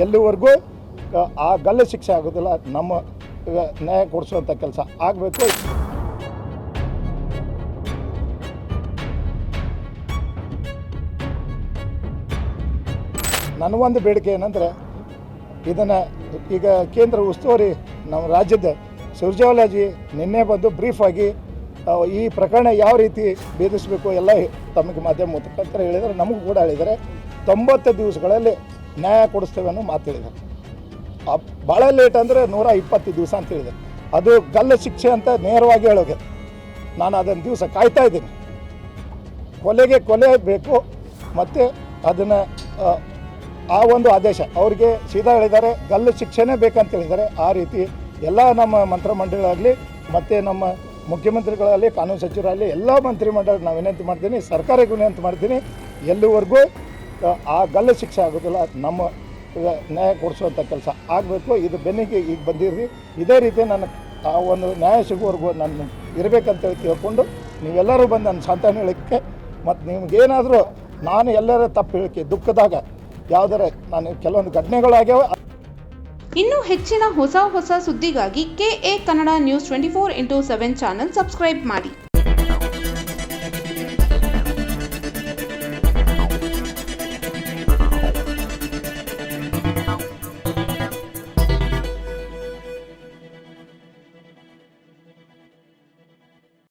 ಎಲ್ಲಿವರೆಗೂ ಆ, ಗಲ್ಲು ಶಿಕ್ಷೆ ಆಗೋದಿಲ್ಲ ನಮ್ಮ ನ್ಯಾಯ ಕೊಡಿಸುವಂಥ ಕೆಲಸ ಆಗಬೇಕು. ನನಗೊಂದು ಬೇಡಿಕೆ ಏನಂದರೆ ಇದನ್ನು ಈಗ ಕೇಂದ್ರ ಉಸ್ತುವಾರಿ ನಮ್ಮ ರಾಜ್ಯದ ಸುರ್ಜೇವಾಲಾಜಿ ನಿನ್ನೆ ಬಂದು ಬ್ರೀಫಾಗಿ ಈ ಪ್ರಕರಣ ಯಾವ ರೀತಿ ಭೇದಿಸಬೇಕು ಎಲ್ಲ ತಮಗೆ ಮಾಧ್ಯಮ ಮುಖಾಂತರ ಹೇಳಿದರೆ ನಮಗೂ ಕೂಡ ಹೇಳಿದರೆ ತೊಂಬತ್ತು ದಿವಸಗಳಲ್ಲಿ ನ್ಯಾಯ ಕೊಡಿಸ್ತೇವೆ ಅನ್ನೋ ಮಾತು ಹೇಳಿದ್ದಾರೆ ಭಾಳ ಲೇಟ್ ಅಂದರೆ ನೂರ ಇಪ್ಪತ್ತು ದಿವಸ ಅಂತ ಹೇಳಿದೆ. ಅದು ಗಲ್ಲು ಶಿಕ್ಷೆ ಅಂತ ನೇರವಾಗಿ ಹೇಳೋಗೆ ನಾನು ಅದನ್ನು ದಿವಸ ಕಾಯ್ತಾ ಇದ್ದೀನಿ. ಕೊಲೆಗೆ ಕೊಲೆ ಬೇಕು ಮತ್ತು ಅದನ್ನು, ಆ ಒಂದು ಆದೇಶ. ಅವರಿಗೆ ಸೀದಾ ಹೇಳಿದ್ದಾರೆ, ಗಲ್ಲು ಶಿಕ್ಷೆನೇ ಬೇಕಂತ ಹೇಳಿದ್ದಾರೆ. ಆ ರೀತಿ ಎಲ್ಲ ನಮ್ಮ ಮಂತ್ರಿಮಂಡಲಗಳಾಗಲಿ ಮತ್ತು ನಮ್ಮ ಮುಖ್ಯಮಂತ್ರಿಗಳಾಗಲಿ, ಕಾನೂನು ಸಚಿವರಾಗಲಿ, ಎಲ್ಲ ಮಂತ್ರಿಮಂಡಲ ನಾವು ವಿನಂತಿ ಮಾಡ್ತೀನಿ, ಸರ್ಕಾರಕ್ಕೆ ವಿನಂತಿ ಮಾಡ್ತೀನಿ. ಎಲ್ಲಿವರೆಗೂ ಆ, ಗಲ್ಲ ಶಿಕ್ಷೆ ಆಗೋದಿಲ್ಲ ನಮ್ಮ ನ್ಯಾಯ ಕೊಡಿಸುವಂಥ ಕೆಲಸ ಆಗಬೇಕು ಇದು ಬೆನ್ನಿಗೆ ಈಗ ಬಂದಿರ್ರಿ. ಇದೇ ರೀತಿ ನನ್ನ ಆ ಒಂದು ನ್ಯಾಯ ಸಿಗುವವರೆಗೂ ನಾನು ಇರಬೇಕಂತೇಳಿ ತಿಳ್ಕೊಂಡು ನೀವೆಲ್ಲರೂ ಬಂದು ನನ್ನ ಸಂತಾನ ಹೇಳಕ್ಕೆ ಮತ್ತು ನಿಮ್ಗೇನಾದರೂ ನಾನು ಎಲ್ಲರ ತಪ್ಪು ಹೇಳಿಕೆ ದುಃಖದಾಗ ಯಾವ್ದಾರ ನಾನು ಕೆಲವೊಂದು ಘಟನೆಗಳಾಗ್ಯಾವ ಇನ್ನು ಹೆಚ್ಚಿನ ಹೊಸ ಹೊಸ ಸುದ್ದಿಗಾಗಿ K A Kannada news twenty four into seven channel subscribe ಮಾಡಿ.